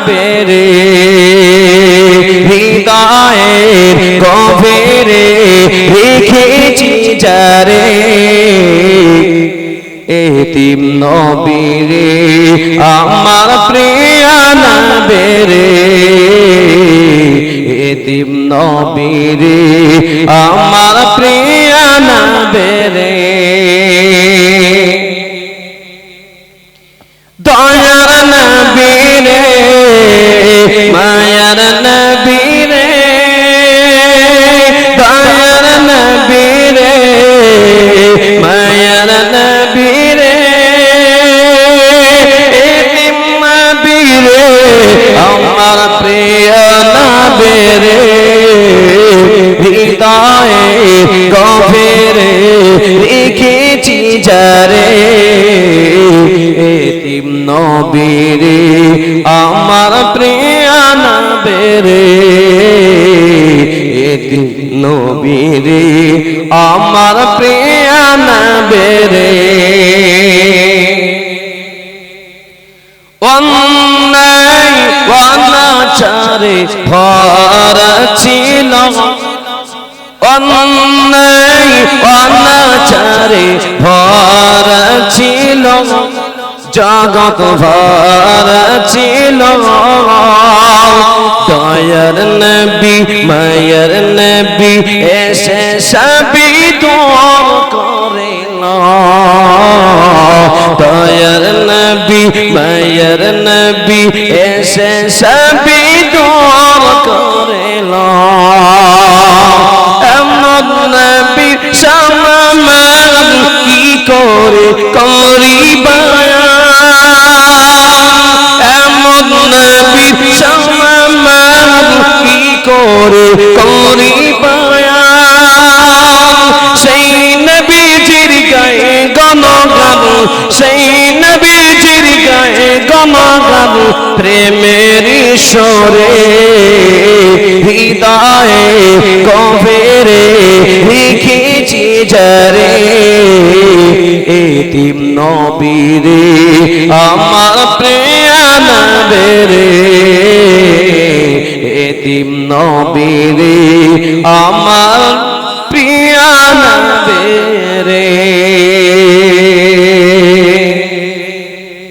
নবেরে হৃদয়ের গভীরে রেখেছি যারে। এতিম নবীরে, আমার প্রিয়া নবেরে। এতিম নবীরে, আমার প্রিয়া নবেরে। দয়ার যারে এতিম নবীরে আমার প্রিয় নবীরে এতিম নবীরে আমার প্রিয় নবীরে অন্যায় অনাচারে ভরা ছিল অন্যায় অনাচারে জগৎ ভরা ছিল। দয়ার নবী, মায়ের নবী এসে সবই দোর করিল। দয়ার নবী, মায়ের নবী এসে সবই দোর করিল। এমন নবী সমান কি করে করি করে করি সেই নবীজির গায়ে গণগান সেই নবীজির গায়ে গণগান প্রেমের সরে হৃদয়ে গভীরে লিখেছি যারে এতিম নবীরে, আমার প্রিয়া নবেরে। এতিম নবীরে আমার